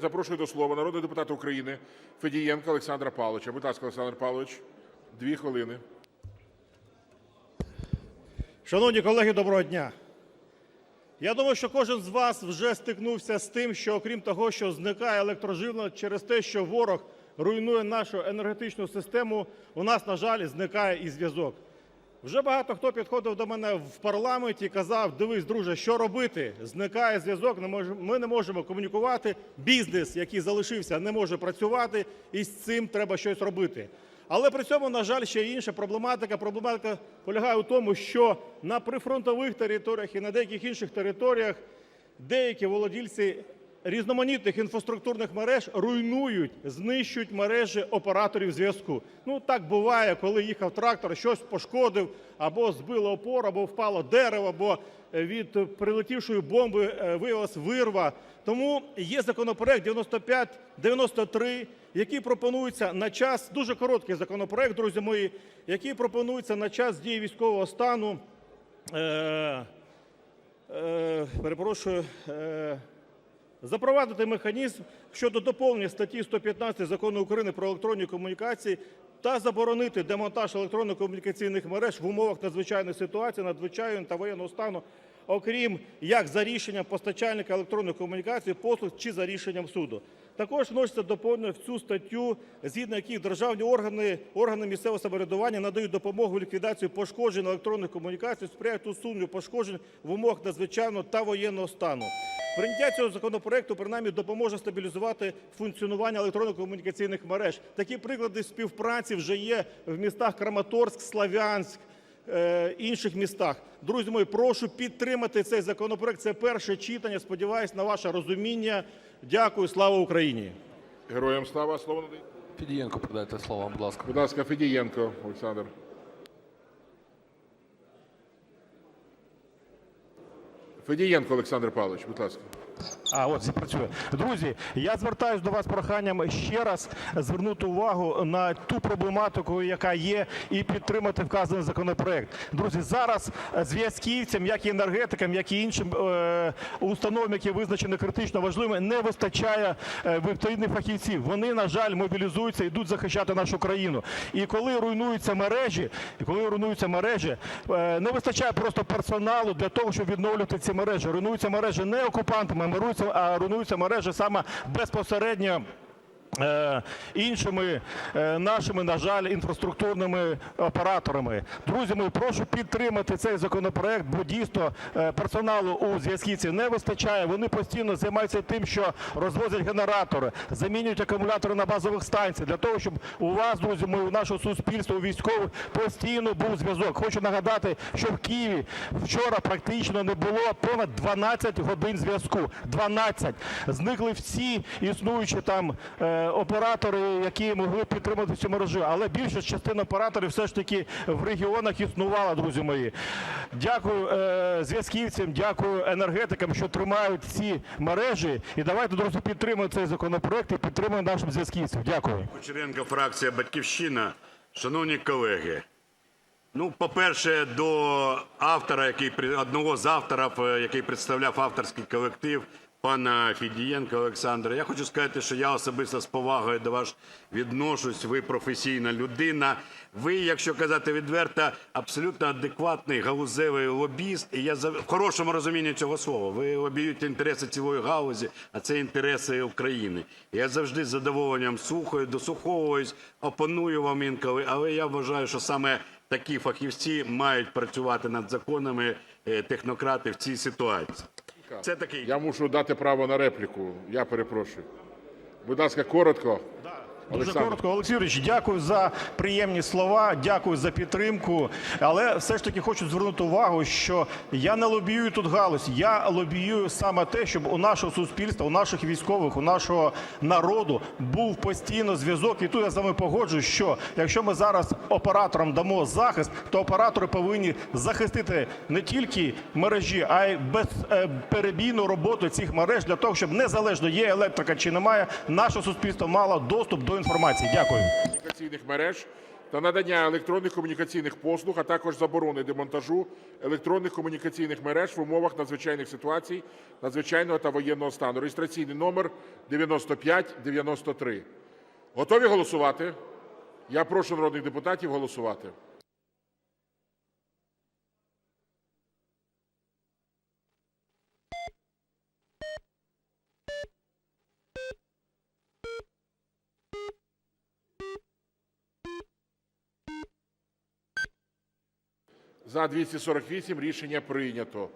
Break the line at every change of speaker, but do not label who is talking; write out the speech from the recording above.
Запрошую до слова народного депутата України Федієнка Олександра Павловича. Будь ласка, Олександр Павлович, дві хвилини.
Шановні колеги, доброго дня. Я думаю, що кожен з вас вже стикнувся з тим, що окрім того, що зникає електроживлення через те, що ворог руйнує нашу енергетичну систему, у нас, на жаль, зникає і зв'язок. Вже багато хто підходив до мене в парламенті і казав: дивись, друже, що робити? Зникає зв'язок, ми не можемо комунікувати. Бізнес, який залишився, не може працювати, і з цим треба щось робити. Але при цьому, на жаль, ще інша проблематика. Проблематика полягає у тому, що на прифронтових територіях і на деяких інших територіях деякі володільці різноманітних інфраструктурних мереж руйнують, знищують мережі операторів зв'язку. Ну так буває, коли їхав трактор, щось пошкодив, або збило опору, або впало дерево, або е, від прилетівшої бомби е, виявилась вирва. Тому є законопроект 9593, який пропонується на час, дуже короткий законопроект, друзі мої, який пропонується на час дії військового стану. Е, е, перепрошую, е, запровадити механізм щодо доповнення статті 115 Закону України про електронні комунікації та заборонити демонтаж електронно-комунікаційних мереж в умовах надзвичайної ситуації, надзвичайного та воєнного стану, окрім як за рішенням постачальника електронних комунікацій, послуг чи за рішенням суду. Також вноситься доповнення в цю статтю, згідно яких державні органи, органи місцевого самоврядування надають допомогу в ліквідації пошкоджень електронних комунікацій, сприяють усуненню пошкоджень в умовах надзвичайного та воєнного стану. Прийняття цього законопроекту принаймні допоможе стабілізувати функціонування електронно-комунікаційних мереж. Такі приклади співпраці вже є в містах Краматорськ, Слов'янськ, е, інших містах. Друзі мої, прошу підтримати цей законопроект. Це перше читання. Сподіваюсь на ваше розуміння. Дякую. Слава Україні!
Героям слава, слово.
Федієнко передайте слово, будь ласка.
Будь ласка, Федієнко Олександр. Федієнко Олександр Павлович, будь ласка.
А, от запрацює. Друзі, я звертаюся до вас проханням ще раз звернути увагу на ту проблематику, яка є, і підтримати вказаний законопроект. Друзі, зараз зв'язківцям, як і енергетикам, як і іншим е, установам, які визначені критично важливими, не вистачає е, відповідних фахівців. Вони, на жаль, мобілізуються, йдуть захищати нашу країну. І коли руйнуються мережі, і коли руйнуються мережі, е, не вистачає просто персоналу для того, щоб відновлювати ці мережі. Руйнуються мережі не окупантами, а руйнуються мережі саме безпосередньо. Е, Іншими е, нашими, на жаль, інфраструктурними операторами. Друзі мої, прошу підтримати цей законопроект, бо дійсно е, персоналу у зв'язківців не вистачає. Вони постійно займаються тим, що розвозять генератори, замінюють акумулятори на базових станціях для того, щоб у вас, друзі мої, у нашого суспільства, у військових постійно був зв'язок. Хочу нагадати, що в Києві вчора практично не було понад 12 годин зв'язку. 12. Зникли всі існуючі там оператори, які могли підтримати цю мережу. Але більша частина операторів все ж таки в регіонах існувала, друзі мої. Дякую е, зв'язківцям, дякую енергетикам, що тримають ці мережі. І давайте, друзі, підтримуємо цей законопроект і підтримуємо наших зв'язківців. Дякую.
Кучеренко, фракція «Батьківщина». Шановні колеги, ну, по-перше, до автора, який одного з авторів, е, який представляв авторський колектив, пана Фідієнка Олександра, я хочу сказати, що я особисто з повагою до вас відношусь. Ви професійна людина. Ви, якщо казати відверто, абсолютно адекватний галузевий лобіст. І я в хорошому розумінні цього слова. Ви лобіюєте інтереси цілої галузі, а це інтереси України. Я завжди з задоволенням слухаю, дослуховуюсь, опоную вам інколи, але я вважаю, що саме такі фахівці мають працювати над законами е, технократи в цій ситуації. Це такий
Я мушу дати право на репліку. Я перепрошую. Будь ласка, коротко.
Дуже коротко, Олексій Юрійович, дякую за приємні слова, дякую за підтримку. Але все ж таки хочу звернути увагу, що я не лобіюю тут галузь, я лобіюю саме те, щоб у нашого суспільства, у наших військових, у нашого народу був постійно зв'язок. І тут я з вами погоджуюсь, що якщо ми зараз операторам дамо захист, то оператори повинні захистити не тільки мережі, а й безперебійну роботу цих мереж для того, щоб незалежно є електрика чи немає, наше суспільство мало доступ до інформації. Дякую.
комунікаційних мереж. та надання електронних комунікаційних послуг, а також заборони демонтажу електронних комунікаційних мереж в умовах надзвичайних ситуацій, надзвичайного та воєнного стану (реєстраційний номер 9593). Готові голосувати? Я прошу народних депутатів голосувати. За 248 рішення прийнято.